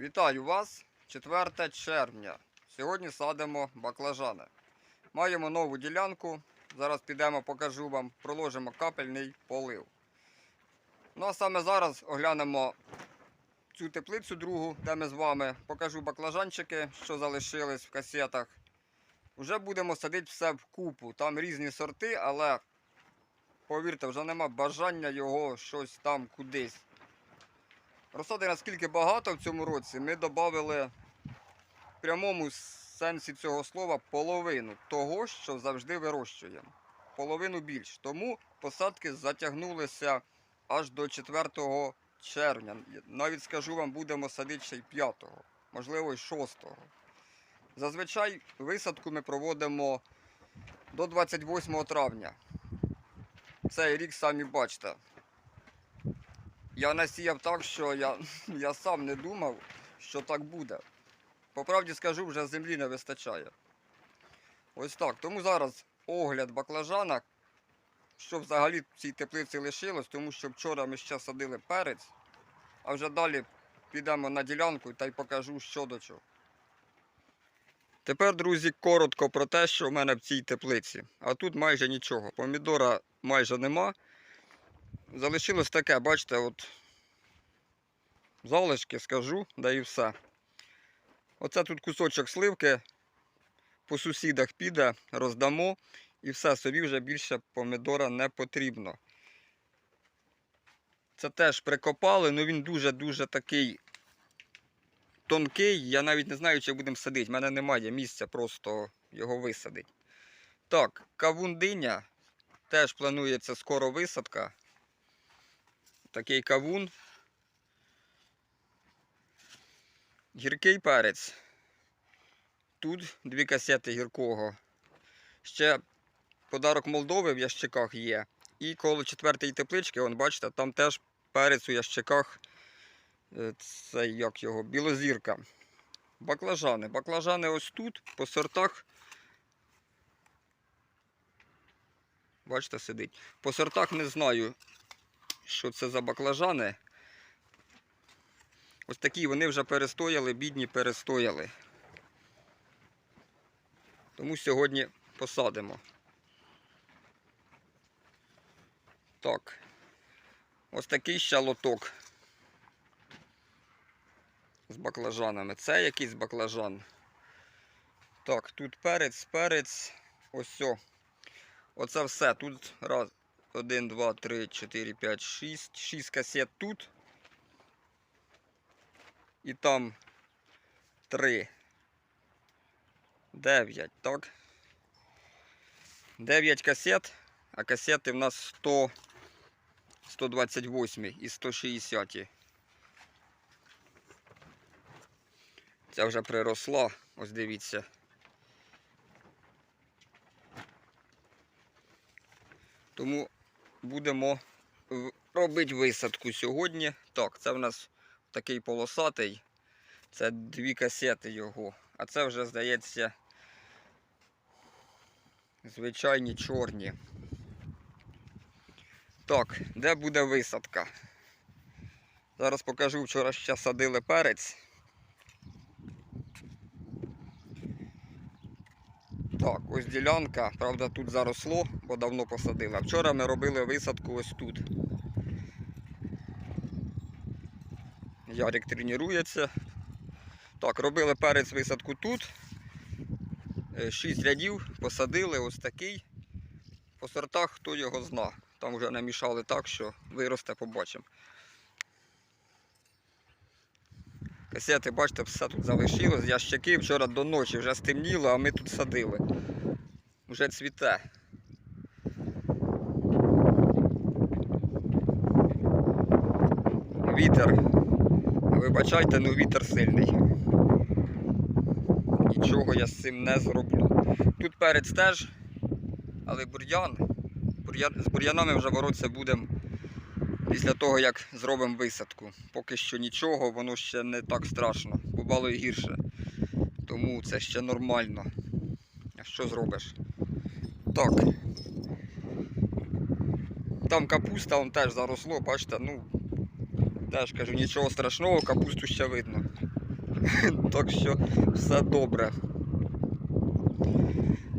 Вітаю вас! 4 червня. Сьогодні садимо баклажани. Маємо нову ділянку. Зараз підемо, покажу вам, проложимо капельний полив. Ну а саме зараз оглянемо цю теплицю другу, де ми з вами покажу баклажанчики, що залишились в касетах. Уже будемо садити все в купу. Там різні сорти, але повірте, вже нема бажання його щось там кудись. Розсади наскільки багато в цьому році, ми додали в прямому сенсі цього слова половину того, що завжди вирощуємо. Половину більш. Тому посадки затягнулися аж до 4 червня. Навіть скажу вам, будемо садити ще й 5, можливо, й 6. Зазвичай висадку ми проводимо до 28 травня. Цей рік самі бачите. Я насіяв так, що я, я сам не думав, що так буде. По правді скажу, вже землі не вистачає. Ось так. Тому зараз огляд баклажана, що взагалі в цій теплиці лишилось, тому що вчора ми ще садили перець, а вже далі підемо на ділянку та й покажу, що до чого. Тепер, друзі, коротко про те, що в мене в цій теплиці. А тут майже нічого. Помідора майже нема. Залишилось таке, бачите, от залишки скажу, да і все. Оце тут кусочок сливки по сусідах піде, роздамо і все, собі вже більше помідора не потрібно. Це теж прикопали, але він дуже-дуже такий тонкий. Я навіть не знаю, чи будемо садити. У мене немає місця просто його висадити. Так, кавундиня. Теж планується скоро висадка такий кавун. Гіркий перець. Тут дві касети гіркого. Ще подарок Молдови в ящиках є. І коло четвертої теплички, вон, бачите, там теж перець у ящиках. е, Це як його, білозірка. Баклажани. Баклажани ось тут, по сортах. Бачите, сидить. По сортах не знаю, що це за баклажани. Ось такі вони вже перестояли, бідні перестояли. Тому сьогодні посадимо. Так. Ось такий ще лоток з баклажанами. Це якийсь баклажан. Так, тут перець, перець. Ось. о. Оце все. Тут раз, 1, 2, 3, 4, 5, 6. 6 касет тут. І там 3. 9, так? 9 касет, а касети в нас 100, 128 і 160. Ця вже приросла, ось дивіться. Тому будемо робити висадку сьогодні. Так, це в нас такий полосатий. Це дві касети його. А це вже, здається, звичайні чорні. Так, де буде висадка? Зараз покажу, вчора ще садили перець. Так, ось ділянка, правда, тут заросло, бо давно посадили. Вчора ми робили висадку ось тут. Ярик тренується. Так, робили перець висадку тут. Е, Шість рядів посадили ось такий. По сортах хто його зна. Там вже намішали так, що виросте, побачимо. Касети, бачите, все тут залишилось. Ящики вчора до ночі вже стемніло, а ми тут садили. Вже цвіте. Вітер. Вибачайте, ну вітер сильний. Нічого я з цим не зроблю. Тут перець теж, але бур'ян. з бур'янами вже боротися будемо після того, як зробимо висадку. Поки що нічого, воно ще не так страшно. Бувало гірше. Тому це ще нормально. А що зробиш? Так. Там капуста вон теж заросло, бачите, ну теж кажу, нічого страшного, капусту ще видно. так що все добре.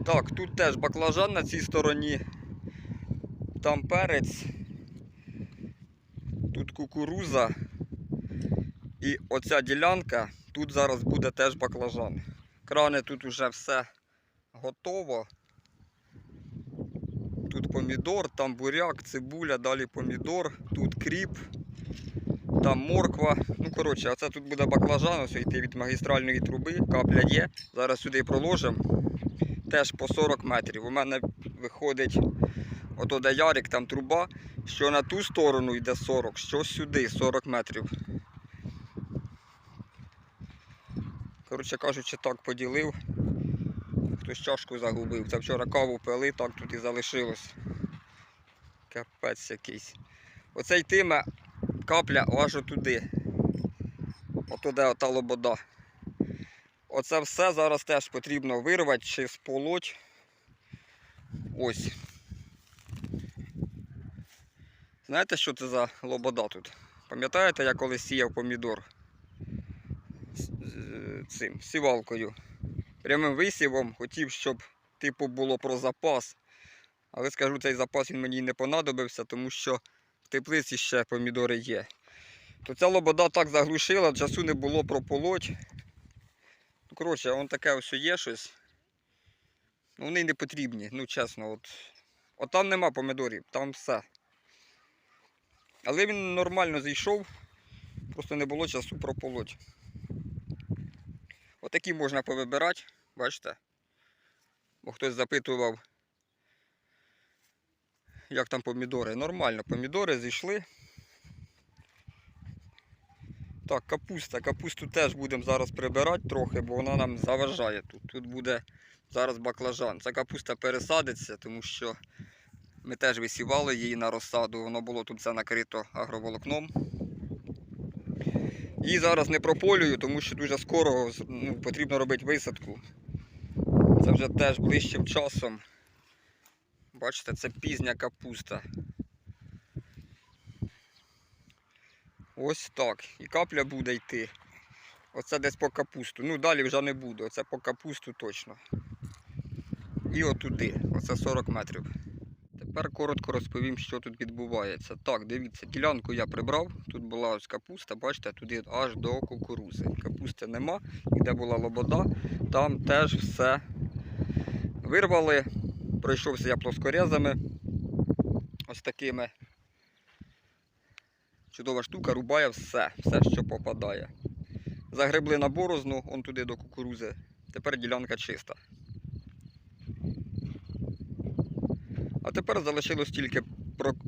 Так, тут теж баклажан на цій стороні. Там перець. Тут кукуруза. І оця ділянка, тут зараз буде теж баклажан. Крани тут уже все готово. Тут помідор, там буряк, цибуля, далі помідор, тут кріп, там морква. Ну, коротше, оце тут буде баклажан, ось йти від магістральної труби, капля є. Зараз сюди проложимо. Теж по 40 метрів. У мене виходить, ото де Ярик, там труба, що на ту сторону йде 40, що сюди 40 метрів. Коротше кажучи, так поділив. Хтось чашку загубив. Це вчора каву пили, так тут і залишилось. Капець якийсь. Оце йтиме капля аж отуди. Ото де ота лобода. Оце все зараз теж потрібно вирвати чи сполоть. Ось. Знаєте, що це за лобода тут? Пам'ятаєте, я колись сіяв помідор цим сівалкою? Прямим висівом хотів, щоб типу було про запас. Але скажу, цей запас він мені не понадобився, тому що теплиці ще помідори є. То ця лобода так заглушила, часу не було прополоть. Ну, коротше, вон таке ось є щось. Ну, вони не потрібні, ну чесно. От, от там нема помідорів, там все. Але він нормально зійшов, просто не було часу прополоть. Отакі можна повибирати, бачите? Бо хтось запитував, як там помідори. Нормально, помідори зійшли. Так, капуста. Капусту теж будемо зараз прибирати трохи, бо вона нам заважає тут. Тут буде зараз баклажан. Ця капуста пересадиться, тому що ми теж висівали її на розсаду. Воно було тут все накрито агроволокном. І зараз не прополюю, тому що дуже скоро ну, потрібно робити висадку. Це вже теж ближчим часом. Бачите, це пізня капуста. Ось так. І капля буде йти. Оце десь по капусту. Ну далі вже не буде. Оце по капусту точно. І отуди. Оце 40 метрів. Тепер коротко розповім, що тут відбувається. Так, дивіться, ділянку я прибрав. Тут була ось капуста, бачите, туди аж до кукурузи. Капусти нема. І де була лобода, там теж все вирвали. Пройшовся я плоскорезами. Ось такими. Чудова штука, рубає все, все, що попадає. Загребли на борозну, он туди до кукурузи. Тепер ділянка чиста. А тепер залишилось тільки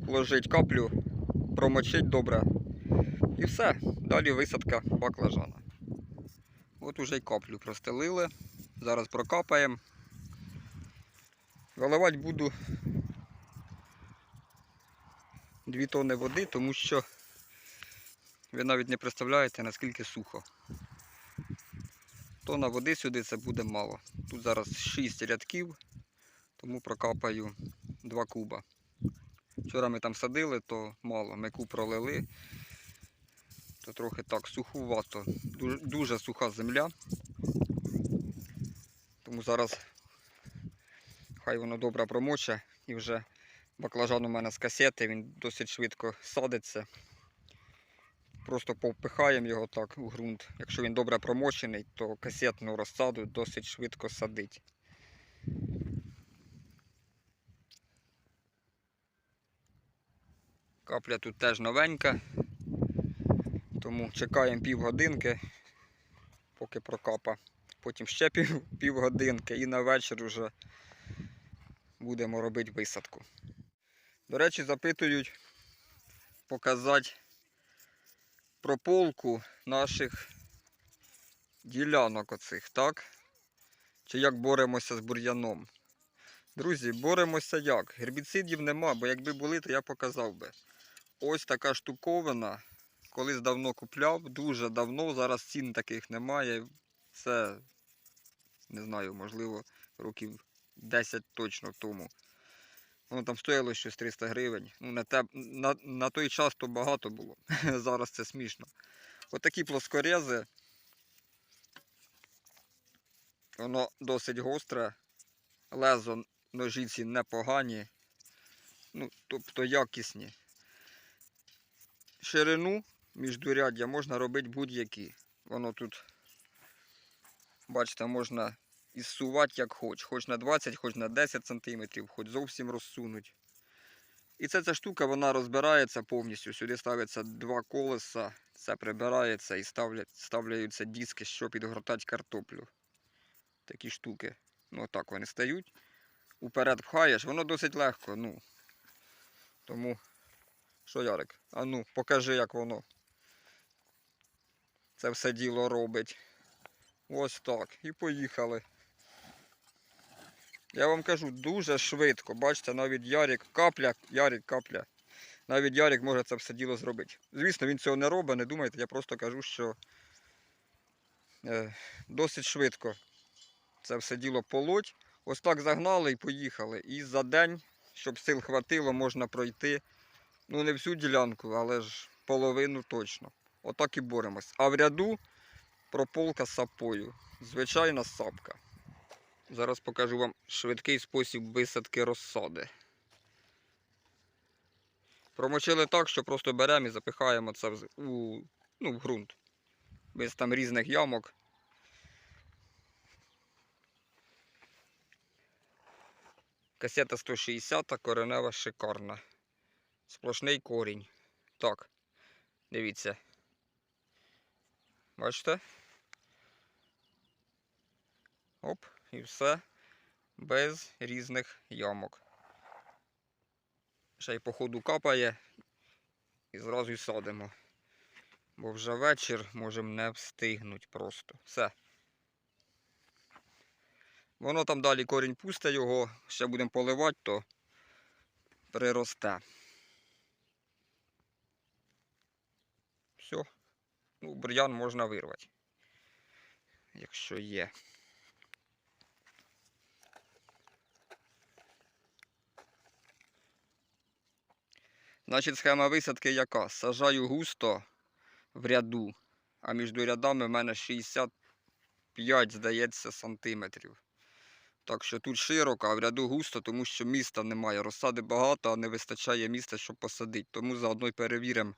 проложити каплю, промочити добре. І все. Далі висадка баклажана. От уже й каплю простелили. Зараз прокапаємо. Виливати буду 2 тонни води, тому що ви навіть не представляєте, наскільки сухо. Тонна води сюди це буде мало. Тут зараз 6 рядків, тому прокапаю 2 куба. Вчора ми там садили, то мало. Ми куб пролили, то трохи так сухувато. Дуже, дуже суха земля. Тому зараз хай воно добре промоче і вже баклажан у мене з касети, він досить швидко садиться. Просто повпихаємо його так у ґрунт. Якщо він добре промочений, то касетну розсаду досить швидко садить. Капля тут теж новенька, тому чекаємо півгодинки, поки прокапа. Потім ще пів, півгодинки і на вечір вже будемо робити висадку. До речі, запитують показати прополку наших ділянок оцих, так? Чи як боремося з бур'яном. Друзі, боремося як? Гербіцидів нема, бо якби були, то я показав би. Ось така штуковина. Колись давно купляв, дуже давно, зараз цін таких немає. Це, не знаю, можливо, років 10 точно тому. Воно там стояло щось 300 гривень. Ну, на, те, на, на той час то багато було. Зараз це смішно. Отакі плоскорези. Воно досить гостре. Лезо ножиці непогані. Ну, тобто якісні. Ширину міждуряддя можна робити будь-які. Воно тут, бачите, можна і зсувати як хоч. Хоч на 20, хоч на 10 см, хоч зовсім розсунуть. І ця, ця штука вона розбирається повністю. Сюди ставиться два колеса, це прибирається і ставлять, ставляються диски, щоб підгортати картоплю. Такі штуки. Ну так вони стають. Уперед пхаєш, воно досить легко. ну. Тому, що Ярик? А ну, покажи, як воно. Це все діло робить. Ось так. І поїхали. Я вам кажу, дуже швидко. Бачите, навіть Ярик капля, Ярик капля. Навіть Ярик може це все діло зробити. Звісно, він цього не робить, не думайте, я просто кажу, що е, досить швидко це все діло полоть. Ось так загнали і поїхали. І за день, щоб сил хватило, можна пройти. Ну, не всю ділянку, але ж половину точно. Отак і боремось. А в ряду прополка з сапою. Звичайна сапка. Зараз покажу вам швидкий спосіб висадки розсади. Промочили так, що просто беремо і запихаємо це в, у, ну, в ґрунт. Без там різних ямок. Касета 160, коренева шикарна. Сплошний корінь. Так, дивіться. Бачите? Оп, і все. Без різних ямок. Ще й по ходу капає і зразу й садимо. Бо вже вечір можемо не встигнути просто. Все. Воно там далі корінь пусте його, ще будемо поливати, то приросте. Все. Ну, бур'ян можна вирвати. Якщо є. Значить, схема висадки яка? Сажаю густо в ряду, а між рядами в мене 65, здається, сантиметрів. Так що тут широко, а в ряду густо, тому що міста немає. Розсади багато, а не вистачає місця, щоб посадити. Тому заодно й перевіримо,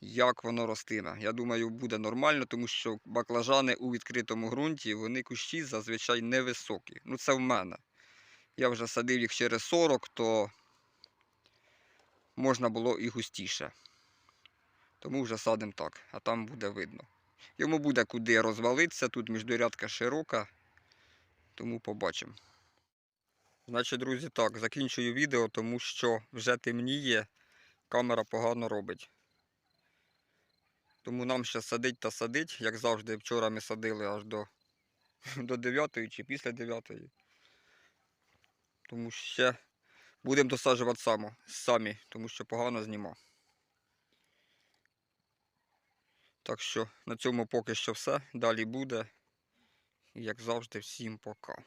як воно ростиме. Я думаю, буде нормально, тому що баклажани у відкритому ґрунті, вони кущі зазвичай невисокі. Ну це в мене. Я вже садив їх через 40, то можна було і густіше. Тому вже садимо так, а там буде видно. Йому буде куди розвалитися, тут міждурядка широка, тому побачимо. Значить, друзі, так, закінчую відео, тому що вже темніє, камера погано робить. Тому нам ще садить та садить, як завжди, вчора ми садили аж до, до 9 чи після 9. Тому ще будемо досаджувати само, самі, тому що погано зніма. Так що на цьому поки що все. Далі буде. Як завжди, всім пока.